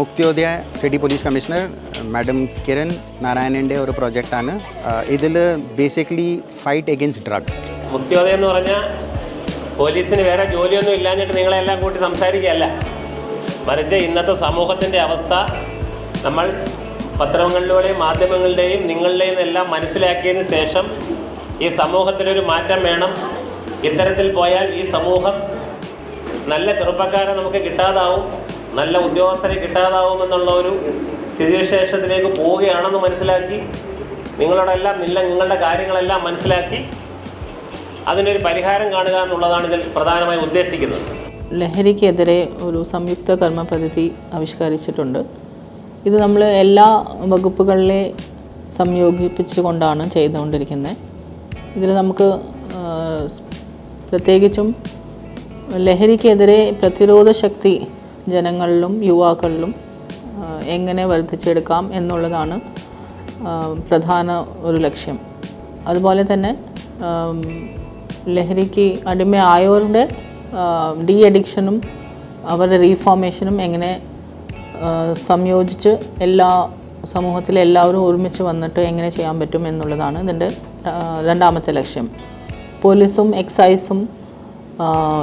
Mukthiyodaya city police commissioner madam Kiran നാരായണന്റെ ഒരു പ്രോജക്റ്റാണ് ഇതിൽ basically fight against drug Mukthiyodayam എന്ന് പറഞ്ഞാൽ പോലീസിന് വേറെ ജോലിയൊന്നും ഇല്ലാഞ്ഞിട്ട് നിങ്ങളെല്ലാം കൂട്ടി സംസാരിക്കുകയല്ല. മറിച്ച് ഇന്നത്തെ സമൂഹത്തിന്റെ അവസ്ഥ നമ്മൾ പത്രങ്ങളിലൂടെയും മാധ്യമങ്ങളുടെയും നിങ്ങളുടെയും എല്ലാം മനസ്സിലാക്കിയതിന് ശേഷം ഈ സമൂഹത്തിനൊരു മാറ്റം വേണം. ഇത്തരത്തിൽ പോയാൽ ഈ സമൂഹം നല്ല ചെറുപ്പക്കാരെ നമുക്ക് കിട്ടാതാവും. നല്ല ഉദ്യോഗസ്ഥരെ കിട്ടാതാവുമെന്നുള്ള ഒരു സ്ഥിതിവിശേഷത്തിലേക്ക് പോവുകയാണെന്ന് മനസ്സിലാക്കി നിങ്ങളോടെല്ലാം നില്ല നിങ്ങളുടെ കാര്യങ്ങളെല്ലാം മനസ്സിലാക്കി അതിനൊരു പരിഹാരം കാണുക എന്നുള്ളതാണ് ഇതിൽ പ്രധാനമായും ഉദ്ദേശിക്കുന്നത്. ലഹരിക്കെതിരെ ഒരു സംയുക്ത കർമ്മ പദ്ധതി ആവിഷ്കരിച്ചിട്ടുണ്ട്. ഇത് നമ്മൾ എല്ലാ വകുപ്പുകളിലെ സംയോജിപ്പിച്ചുകൊണ്ടാണ് ചെയ്തുകൊണ്ടിരിക്കുന്നത്. ഇതിൽ നമുക്ക് പ്രത്യേകിച്ചും ലഹരിക്കെതിരെ പ്രതിരോധ ശക്തി ജനങ്ങളിലും യുവാക്കളിലും എങ്ങനെ വർദ്ധിച്ചെടുക്കാം എന്നുള്ളതാണ് പ്രധാന ഒരു ലക്ഷ്യം. അതുപോലെ തന്നെ ലഹരിക്ക് അടിമയായവരുടെ ഡി അഡിക്ഷനും അവരുടെ റീഫോർമേഷനും എങ്ങനെ സംയോജിച്ച് എല്ലാ സമൂഹത്തിലെ എല്ലാവരും ഒരുമിച്ച് വന്നിട്ട് എങ്ങനെ ചെയ്യാൻ പറ്റും എന്നുള്ളതാണ് ഇതിന്റെ രണ്ടാമത്തെ ലക്ഷ്യം. പോലീസും എക്സൈസും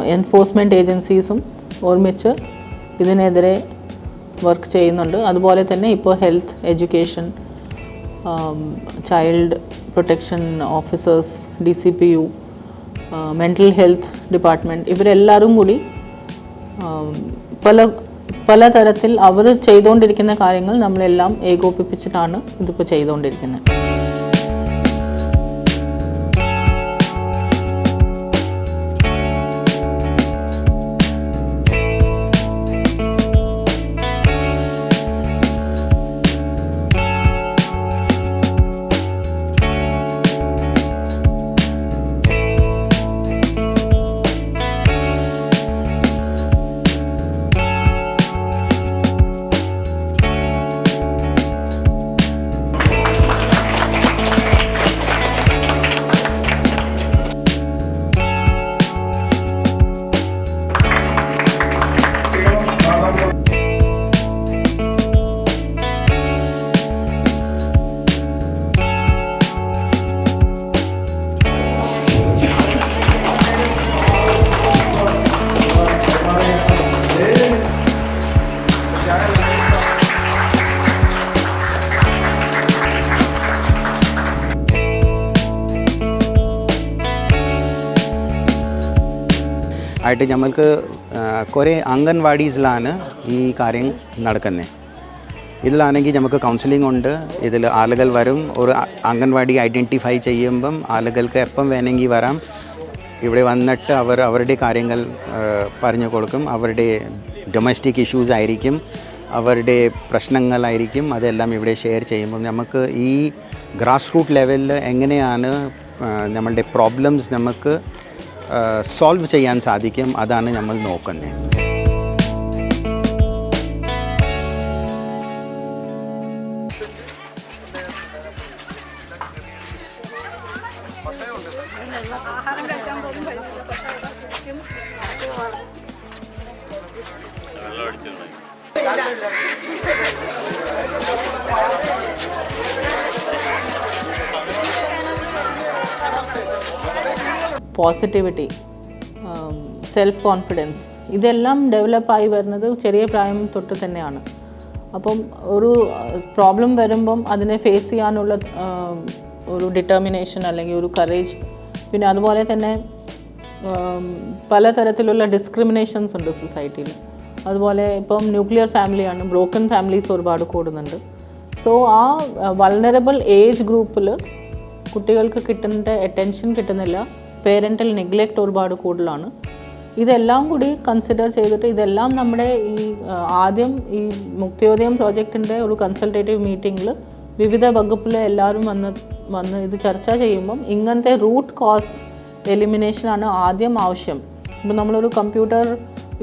എൻഫോഴ്സ്മെന്റ് ഏജൻസീസും ഒരുമിച്ച് ഇതിനെതിരെ വർക്ക് ചെയ്യുന്നുണ്ട്. അതുപോലെ തന്നെ ഇപ്പോൾ health education child protection officers D C P U mental health department ഇവരെല്ലാവരും കൂടി പല പല തരത്തിൽ അവർ ചെയ്തുകൊണ്ടിരിക്കുന്ന കാര്യങ്ങൾ നമ്മളെല്ലാം ഏകോപിപ്പിച്ചിട്ടാണ് ഇതിപ്പോൾ ചെയ്തുകൊണ്ടിരിക്കുന്നത്. ആയിട്ട് നമ്മൾക്ക് കുറേ അംഗൻവാടീസിലാണ് ഈ കാര്യം നടക്കുന്നത് ഇതിലാണെങ്കിൽ നമുക്ക് കൗൺസിലിംഗ് ഉണ്ട്. ഇതിൽ ആളുകൾ വരും. ഒരു അംഗൻവാടി ഐഡന്റിഫൈ ചെയ്യുമ്പം ആളുകൾക്ക് എപ്പം വേണമെങ്കിൽ വരാം. ഇവിടെ വന്നിട്ട് അവർ അവരുടെ കാര്യങ്ങൾ പറഞ്ഞു കൊടുക്കും. അവരുടെ ഡൊമസ്റ്റിക് ഇഷ്യൂസ് ആയിരിക്കും. അവരുടെ പ്രശ്നങ്ങളായിരിക്കും. അതെല്ലാം ഇവിടെ ഷെയർ ചെയ്യുമ്പം നമുക്ക് ഈ ഗ്രാസ് റൂട്ട് ലെവലിൽ എങ്ങനെയാണ് നമ്മളുടെ പ്രോബ്ലംസ് നമുക്ക് സോൾവ് ചെയ്യാൻ സാധിക്കും. അതാണ് നമ്മൾ നോക്കുന്നത്. പോസിറ്റിവിറ്റി സെൽഫ് കോൺഫിഡൻസ് ഇതെല്ലാം ഡെവലപ്പായി വരുന്നത് ചെറിയ പ്രായം തൊട്ട് തന്നെയാണ്. അപ്പം ഒരു പ്രോബ്ലം വരുമ്പം അതിനെ ഫേസ് ചെയ്യാനുള്ള ഒരു ഡിറ്റർമിനേഷൻ അല്ലെങ്കിൽ ഒരു കറേജ് പിന്നെ അതുപോലെ തന്നെ ആം, പലതരത്തിലുള്ള ഡിസ്ക്രിമിനേഷൻസ് ഉണ്ട് സൊസൈറ്റിയിൽ അതുപോലെ ഇപ്പം ന്യൂക്ലിയർ ഫാമിലിയാണ് ബ്രോക്കൺ ഫാമിലീസ് ഒരുപാട് കൂടുന്നുണ്ട്. സോ ആ വൾണറബിൾ ഏജ് ഗ്രൂപ്പിൽ കുട്ടികൾക്ക് കിട്ടുന്ന അറ്റൻഷൻ കിട്ടുന്നില്ല. പേരന്റൽ നെഗ്ലക്റ്റ് ഒരുപാട് കൂടുതലാണ്. ഇതെല്ലാം കൂടി കൺസിഡർ ചെയ്തിട്ട് ഇതെല്ലാം നമ്മുടെ ഈ ആദ്യം ഈ മുക്തിയോദയം പ്രോജക്റ്റിന്റെ ഒരു കൺസൾട്ടേറ്റീവ് മീറ്റിങ്ങിൽ വിവിധ വകുപ്പിലെ എല്ലാവരും വന്ന് വന്ന് ഇത് ചർച്ച ചെയ്യുമ്പം ഇങ്ങനത്തെ റൂട്ട് കോസ് എലിമിനേഷനാണ് ആദ്യം ആവശ്യം. ഇപ്പം നമ്മളൊരു കമ്പ്യൂട്ടർ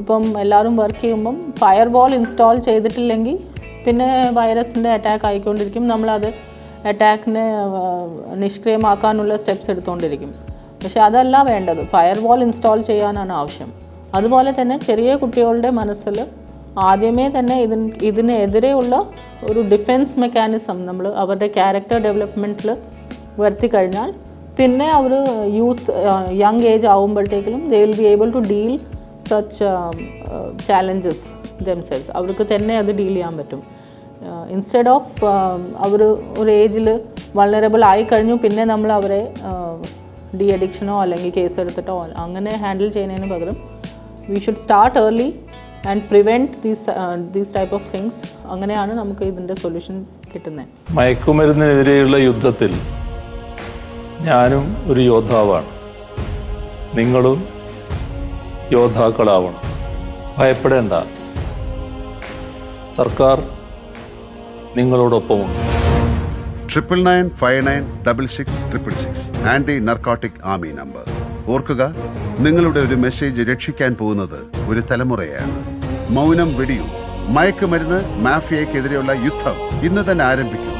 ഇപ്പം എല്ലാവരും വർക്ക് ചെയ്യുമ്പം ഫയർ വാൾ ഇൻസ്റ്റാൾ ചെയ്തിട്ടില്ലെങ്കിൽ പിന്നെ വൈറസിന്റെ അറ്റാക്ക് ആയിക്കൊണ്ടിരിക്കും. നമ്മളത് അറ്റാക്കിനെ നിഷ്ക്രിയമാക്കാനുള്ള സ്റ്റെപ്സ് എടുത്തുകൊണ്ടിരിക്കും പക്ഷെ അതല്ല വേണ്ടത്. ഫയർ വാൾ ഇൻസ്റ്റാൾ ചെയ്യാനാണ് ആവശ്യം. അതുപോലെ തന്നെ ചെറിയ കുട്ടികളുടെ മനസ്സിൽ ആദ്യമേ തന്നെ ഇതിന് ഇതിനെതിരെയുള്ള ഒരു ഡിഫെൻസ് മെക്കാനിസം നമ്മൾ അവരുടെ ക്യാരക്ടർ ഡെവലപ്മെന്റിൽ വരുത്തി കഴിഞ്ഞാൽ പിന്നെ അവർ യൂത്ത് യങ് ഏജ് ആവുമ്പോഴത്തേക്കും they will be able to deal such challenges themselves അവർക്ക് തന്നെ അത് ഡീൽ ചെയ്യാൻ പറ്റും. ഇൻസ്റ്റെഡ് ഓഫ് അവർ ഒരു ഏജിൽ വൾണറബിൾ ആയി കഴിഞ്ഞു പിന്നെ നമ്മൾ അവരെ ഡി അഡിക്ഷനോ അല്ലെങ്കിൽ കേസ് എടുത്തിട്ടോ അങ്ങനെ ഹാൻഡിൽ ചെയ്യുന്നതിന് പകരം we should start early and prevent these these type of things അങ്ങനെയാണ് നമുക്ക് ഇതിന്റെ സൊല്യൂഷൻ കിട്ടുന്നത്. മയക്കുമരുന്നിനെതിരെയുള്ള യുദ്ധത്തിൽ ഞാനും ഒരു യോദ്ധാവാണ്. നിങ്ങളും യോദ്ധാക്കളാവണം. ഭയപ്പെടേണ്ട. സർക്കാർ നിങ്ങളോടൊപ്പമുണ്ട്. Triple nine five nine double six triple six anti narcotic army number. ഓർക്കുക നിങ്ങളുടെ ഒരു മെസ്സേജ് രക്ഷിക്കാൻ പോകുന്നത് ഒരു തലമുറയാണ്. മൗനം വെടിയും. മയക്കുമരുന്ന് മാഫിയയ്ക്കെതിരെയുള്ള യുദ്ധം ഇന്ന് തന്നെ ആരംഭിക്കും.